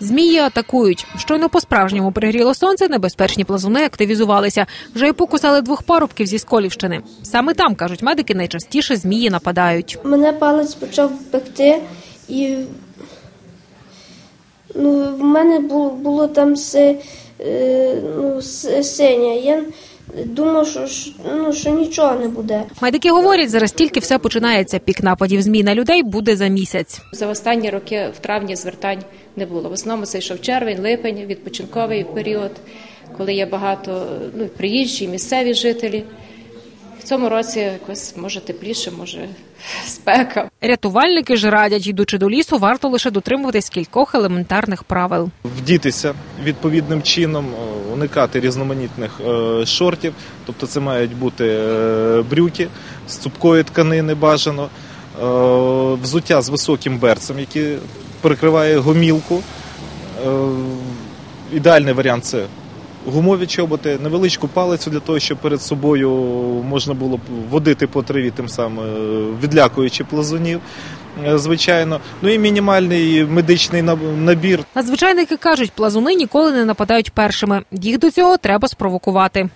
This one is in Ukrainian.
Змії атакують. Щойно по-справжньому пригріло сонце, небезпечні плазуни активізувалися. Вже й покусали двох парубків зі Сколівщини. Саме там, кажуть медики, найчастіше змії нападають. Мене палець почав пекти, і ну, в мене було, було там все е, ну, с- синє. Я думав, що, ну, що нічого не буде. Медики говорять, зараз тільки все починається. Пік нападів змій на людей буде за місяць. За останні роки в травні звертань не було. В основному це йшов червень, липень, відпочинковий період, коли є багато ну, приїжджі, місцеві жителі. В цьому році якось може тепліше, може спека. Рятувальники ж радять, йдучи до лісу, варто лише дотримуватись кількох елементарних правил. вдітися відповідним чином, е, уникати різноманітних е, шортів, тобто це мають бути е, брюки з цупкої тканини бажано, взуття з високим берцем, який перекриває гомілку. Ідеальний варіант це гумові чоботи, невеличку палицю для того, щоб перед собою можна було водити по траві, тим самим е, відлякуючи плазунів. е, Звичайно, ну і мінімальний медичний набір Надзвичайники кажуть, плазуни ніколи не нападають першими. Їх до цього треба спровокувати.